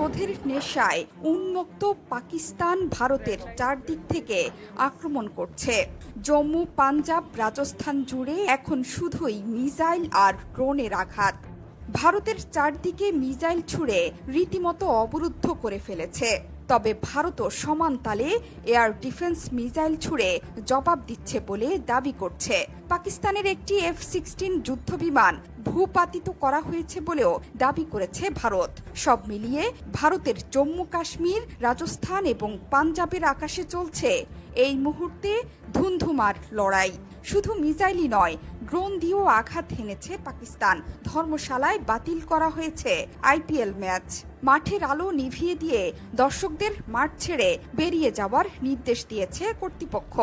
প্রতিশোধের নেশায় উন্মুক্ত পাকিস্তান ভারতের চারদিক থেকে আক্রমণ করছে। জম্মু, পাঞ্জাব, রাজস্থান জুড়ে এখন শুধুই মিসাইল আর ড্রোনের আঘাত। ভারতের চারদিকে মিসাইল ছুড়ে রীতিমতো অবরুদ্ধ করে ফেলেছে। তবে ভারতও সমান তালে এয়ার ডিফেন্স মিসাইল ছুড়ে জবাব দিচ্ছে বলে দাবি করছে। পাকিস্তানের একটি এফ সিক্সটিন যুদ্ধবিমান ভূপাতিত করা হয়েছে বলেও দাবি করেছে ভারত। সব মিলিয়ে ভারতের জম্মু কাশ্মীর, রাজস্থান এবং পাঞ্জাবের আকাশে চলছে এই মুহূর্তে ধুন্ধুমার লড়াই। শুধু মিসাইলই নয় ড্রোন দিয়েও আঘাত হেনেছে পাকিস্তান। ধর্মশালায় বাতিল করা হয়েছে আইপিএল ম্যাচ। মাঠের আলো নিভিয়ে দিয়ে দর্শকদের মাঠ ছেড়ে বেরিয়ে যাওয়ার নির্দেশ দিয়েছে কর্তৃপক্ষ।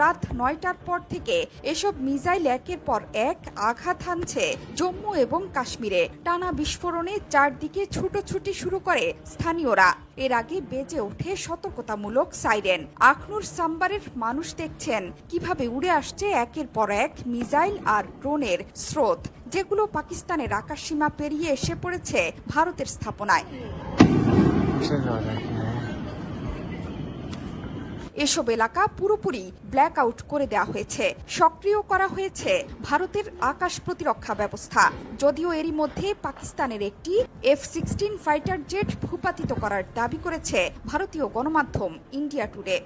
রাত নয়টার পর থেকে এসব মিসাইল একের পর এক আঘাত হানছে জম্মু এবং কাশ্মীরে। টানা বিস্ফোরণে চারদিকে ছুটোছুটি শুরু করে স্থানীয়রা। এর আগে বেজে ওঠে সতর্কতামূলক সাইরেন। আখনুর সাম্বারের মানুষ দেখছেন কীভাবে উড়ে আসছে একের পর এক মিসাইল আর ড্রোনের স্রোত, যেগুলো পাকিস্তানের আকাশসীমা পেরিয়ে এসে পড়েছে ভারতের স্থাপনায়। এসব এলাকা পুরোপুরি ব্ল্যাক আউট করে দেওয়া হয়েছে। সক্রিয় করা হয়েছে ভারতের আকাশ প্রতিরক্ষা ব্যবস্থা। যদিও এরই মধ্যে পাকিস্তানের একটি এফ সিক্সটিন ফাইটার জেট ভূপাতিত করার দাবি করেছে ভারতীয় গণমাধ্যম ইন্ডিয়া টুডে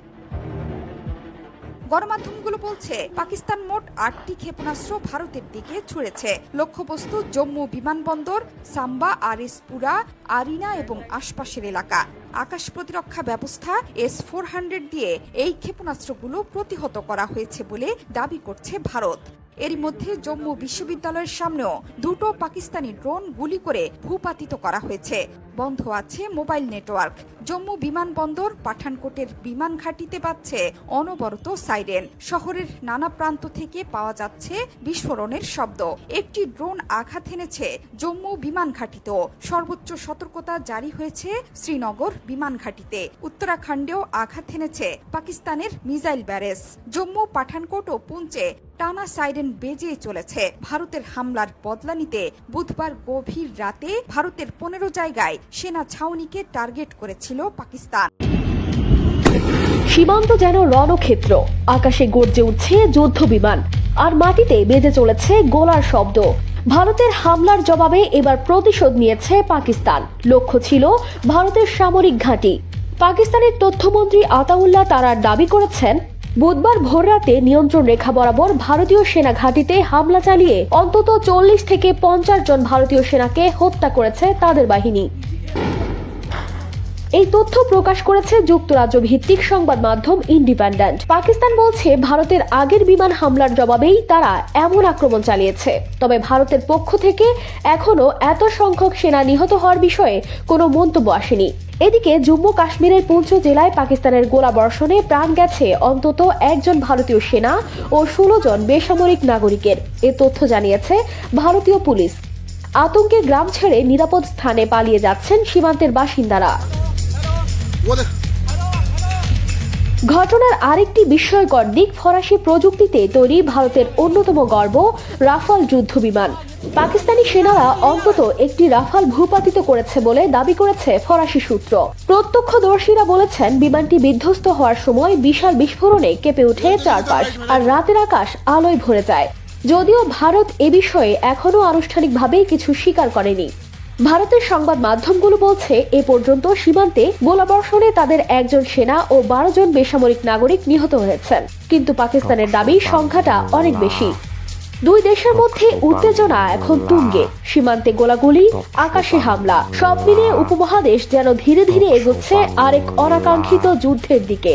গণমাধ্যমগুলো বলছে, পাকিস্তান মোট আটটি ক্ষেপণাস্ত্র ভারতের দিকে ছুড়েছে। লক্ষ্যবস্তু জম্মু বিমানবন্দর, সাম্বা, আরিসপুরা, আরিনা এবং আশপাশের এলাকা। আকাশ প্রতিরক্ষা ব্যবস্থা এস ফোর হান্ড্রেড দিয়ে এই ক্ষেপণাস্ত্রগুলো প্রতিহত করা হয়েছে বলে দাবি করছে ভারত। এরই মধ্যে জম্মু বিশ্ববিদ্যালয়ের সামনেও দুটো পাকিস্তানি ড্রোন গুলি করে ভূপাতিত করা হয়েছে। বন্ধ আছে মোবাইল নেটওয়ার্ক। জম্মু বিমানবন্দর পাঠানকোটের বিমান ঘাঁটিতে বাজছে অনবরত সাইরেন। শহরের নানা প্রান্ত থেকে পাওয়া যাচ্ছে বিস্ফোরণের শব্দ। একটি ড্রোন আঘাত এনেছে জম্মু বিমান ঘাঁটিতেও। সর্বোচ্চ সতর্কতা জারি হয়েছে শ্রীনগর বিমান ঘাঁটিতে। উত্তরাখণ্ডেও আঘাত এনেছে পাকিস্তানের মিসাইল ব্যারেজ। জম্মু পাঠানকোট ও পুঞ্চে টানা সাইরেন বেজে চলেছে। ভারতের হামলার বদলা নিতে বুধবার গভীর রাতে ভারতের পনেরো জায়গায় সেনা ছাউনিকে টার্গেট করেছিল পাকিস্তান। সীমান্ত যেন রণক্ষেত্র। আকাশে গর্জে উঠছে যুদ্ধ বিমান। আর মাটিতে বেজে চলেছে গোলার শব্দ। ভারতের হামলার জবাবে এবার প্রতিশোধ নিয়েছে পাকিস্তান। লক্ষ্য ছিল ভারতের সামরিক ঘাঁটি। পাকিস্তানের তথ্যমন্ত্রী আতাউল্লাহ তারার দাবি করেছেন বুধবার ভোররাতে নিয়ন্ত্রণ রেখা বরাবর ভারতীয় সেনা ঘাঁটিতে হামলা চালিয়ে অন্তত চল্লিশ থেকে পঞ্চাশ জন ভারতীয় সেনাকে হত্যা করেছে তাদের বাহিনী। এই তথ্য প্রকাশ করেছে যুক্তরাজ্য ভিত্তিক সংবাদ মাধ্যম ইন্ডিপেন্ডেন্ট পাকিস্তান বলছে, ভারতের আগের বিমান হামলার জবাবেই তারা এমন আক্রমণ চালিয়েছে। তবে ভারতের পক্ষ থেকে এখনও এত সংখ্যক সেনা নিহত হওয়ার বিষয়ে কোনো মন্তব্য আসেনি। এদিকে, জম্মু কাশ্মীরের পুঞ্চ জেলায় পাকিস্তানের গোলা বর্ষণে প্রাণ গেছে অন্তত একজন ভারতীয় সেনা ও ষোলো জন বেসামরিক নাগরিকের। এ তথ্য জানিয়েছে ভারতীয় পুলিশ। আতঙ্কে গ্রাম ছেড়ে নিরাপদ স্থানে পালিয়ে যাচ্ছেন সীমান্তের বাসিন্দারা। ঘটনার আরেকটি বিস্ময়কর দিক ফরাসি প্রযুক্তিতে তৈরি ভারতের অন্যতম গর্ব, রাফাল যুদ্ধ বিমান। পাকিস্তানি সেনারা অন্তত একটি রাফাল ভূপাতিত করেছে বলে দাবি করেছে ফরাসি সূত্র। প্রত্যক্ষদর্শীরা বলেছেন, বিমানটি বিধ্বস্ত হওয়ার সময় বিশাল বিস্ফোরণে কেঁপে ওঠে চারপাশ আর রাতের আকাশ আলোয় ভরে যায়। যদিও ভারত এ বিষয়ে এখনও আনুষ্ঠানিকভাবে কিছু স্বীকার করেনি। ভারতের সংবাদ মাধ্যমগুলো বলছে, এ পর্যন্ত সীমান্তে গোলাবর্ষণে তাদের একজন সেনা ও বারো জন বেসামরিক নাগরিক নিহত হয়েছেন। কিন্তু পাকিস্তানের দাবি, সংখ্যাটা অনেক বেশি। দুই দেশের মধ্যে উত্তেজনা এখন তুঙ্গে। সীমান্তে গোলাগুলি, আকাশে হামলা, সব মিলিয়ে উপমহাদেশ যেন ধীরে ধীরে এগোচ্ছে আরেক অনাকাঙ্ক্ষিত যুদ্ধের দিকে।